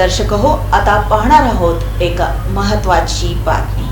दर्शक हो आता पाहणार आहोत एक महत्वाची बातमी.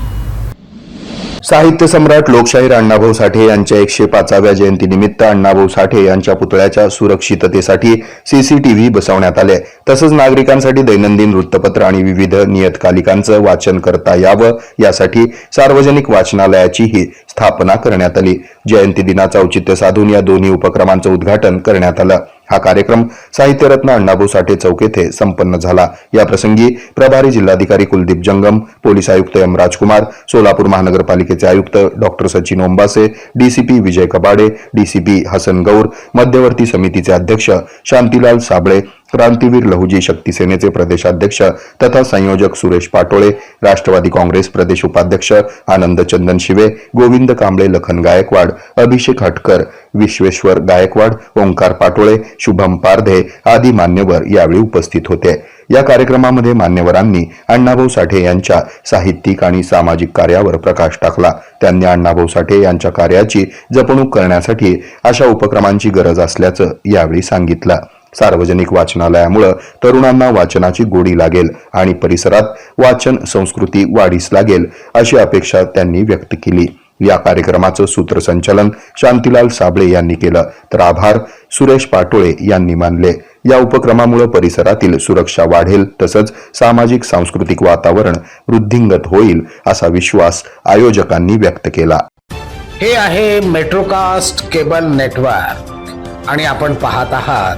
साहित्य सम्राट लोकशाहीर अण्णाभाऊ साठे यांच्या एकशे पाचाव्या जयंतीनिमित्त अण्णाभाऊ साठे यांच्या पुतळ्याच्या सुरक्षिततेसाठी सीसीटीव्ही बसवण्यात आले. तसंच नागरिकांसाठी दैनंदिन वृत्तपत्र आणि विविध नियतकालिकांचं वाचन करता यावं यासाठी सार्वजनिक वाचनालयाचीही स्थापना करण्यात आली. जयंती दिनाचं औचित्य साधून या दोन्ही उपक्रमांचं उद्घाटन करण्यात आलं. हा कार्यक्रम साहित्यरत्न अण्णाभाऊ साठे चौक येथे संपन्न झाला. या प्रसंगी प्रभारी जिल्हाधिकारी कुलदीप जंगम पोलीस आयुक्त एम राजकुमार सोलापूर महानगरपालिकेचे आयुक्त doctor Sachin Ombase DCP Vijay Kabade DCP Hasan Gaur मध्यवर्ती समितीचे अध्यक्ष शांतीलाल साबळे क्रांतीवीर लहुजी शक्ती सेनेचे प्रदेशाध्यक्ष तथा संयोजक सुरेश पाटोळे राष्ट्रवादी काँग्रेस प्रदेश उपाध्यक्ष आनंद चंदन शिवे गोविंद कांबळे लखन गायकवाड अभिषेक हटकर विश्वेश्वर गायकवाड ओंकार पाटोळे शुभम पारधे आदी मान्यवर यावेळी उपस्थित होते. या कार्यक्रमामध्ये मान्यवरांनी अण्णाभाऊ साठे यांच्या साहित्यिक आणि सामाजिक कार्यावर प्रकाश टाकला. त्यांनी अण्णाभाऊ साठे यांच्या कार्याची जपणूक करण्यासाठी अशा उपक्रमांची गरज असल्याचं यावेळी सांगितलं. सार्वजनिक वाचनालयामुळं तरुणांना वाचनाची गोडी लागेल आणि परिसरात वाचन संस्कृती वाढीस लागेल अशी अपेक्षा त्यांनी व्यक्त केली. या कार्यक्रमाचं सूत्रसंचालन शांतीलाल साबळे यांनी केलं. तर आभार सुरेश पाटोळे यांनी मानले. या उपक्रमामुळे परिसरातील सुरक्षा वाढेल तसंच सामाजिक सांस्कृतिक वातावरण वृद्धिंगत होईल असा विश्वास आयोजकांनी व्यक्त केला. हे आहे मेट्रोकास्ट केबल नेटवर्क आणि आपण पाहत आहात